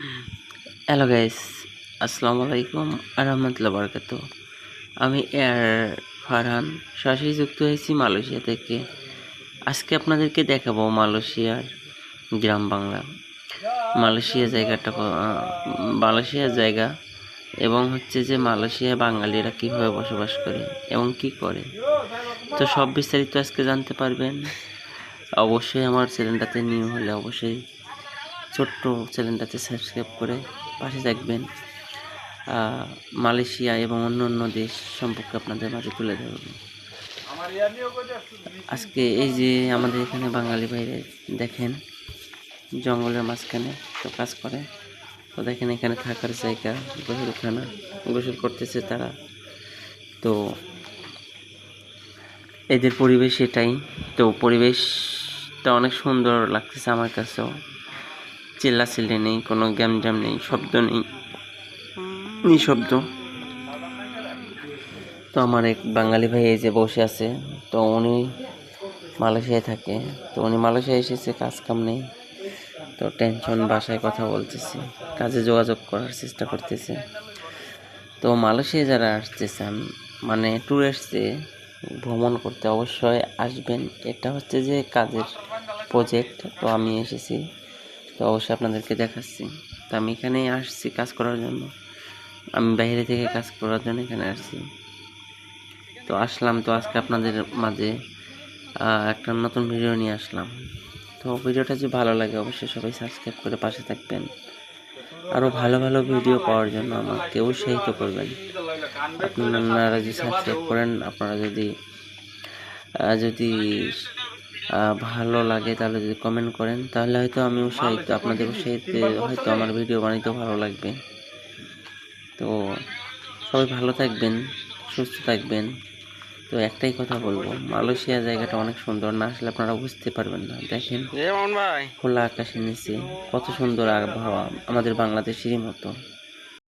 Hello guys আসসালামু আলাইকুম আরহামতুল্লাহ বরকাত আমি এয়ার ফারহান। সরাসরি যুক্ত হয়েছি মালয়েশিয়া থেকে। আজকে আপনাদেরকে দেখাবো মালয়েশিয়ার গ্রাম বাংলা। মালয়েশিয়া জায়গাটা মালয়েশিয়ার জায়গা এবং হচ্ছে যে মালয়েশিয়া বাঙালিরা কীভাবে বসবাস করে এবং কি করে। তো সব বিস্তারিত আজকে জানতে পারবেন। অবশ্যই আমার চ্যানেলটাতে নিউ হলে অবশ্যই ছোট্ট চ্যানেলটাতে সাবস্ক্রাইব করে পাশে থাকবেন। মালয়েশিয়া এবং অন্য অন্য দেশ সম্পর্কে আপনাদের মাঝে তুলে ধরব। আজকে এই যে আমাদের এখানে বাঙালি বাইরে দেখেন, জঙ্গলের মাঝখানে তো কাজ করে। তো দেখেন এখানে থাকার জায়গা গোসলখানা গোসল করতেছে তারা। তো এদের পরিবেশ এটাই। তো পরিবেশটা অনেক সুন্দর লাগতেছে আমার কাছেও। চিল্লাচিল্লি নেই কোনো গ্যাম গ্যামজাম নেই শব্দ নেই। নিঃশব্দ। তো আমার এক বাঙালি ভাই এই যে বসে আছে তো উনি মালয়েশিয়ায় থাকে তো উনি মালয়েশিয়ায় এসেছে কাজ কাম নেই তো টেনশন বাসায় কথা বলতেছে কাজে যোগাযোগ করার চেষ্টা করতেছে। তো মালয়েশিয়া যারা আসতেছেন মানে ট্যুর এসছে ভ্রমণ করতে অবশ্যই আসবেন এটা হচ্ছে যে কাজের প্রজেক্ট তো আমি এসেছি। তো অবশ্যই আপনাদেরকে দেখাচ্ছি। তো আমি এখানে আসছি কাজ করার জন্য। আমি বাইরে থেকে কাজ করার জন্য এখানে আসছি। তো আসলাম, তো আজকে আপনাদের মাঝে একটা নতুন ভিডিও নিয়ে আসলাম। তো ভিডিওটা যদি ভালো লাগে, অবশ্যই সবাই সাবস্ক্রাইব করে পাশে থাকবেন। আরও ভালো ভালো ভিডিও পাওয়ার জন্য আমাকে উৎসাহিত করবেন। আপনারা যদি সাবস্ক্রাইব করেন, আপনারা যদি যদি ভালো লাগে তাহলে যদি কমেন্ট করেন তাহলে হয়তো আমি উৎসাহিত আপনাদের উৎসাহিত হয়তো আমার ভিডিও বানাইতেও ভালো লাগবে। তো সবাই ভালো থাকবেন সুস্থ থাকবেন। তো একটাই কথা বলব মালয়েশিয়া জায়গাটা অনেক সুন্দর না আসলে আপনারা বুঝতে পারবেন না। দেখেন খোলা আকাশের নিচে কত সুন্দর আবহাওয়া আমাদের বাংলাদেশেরই মতো।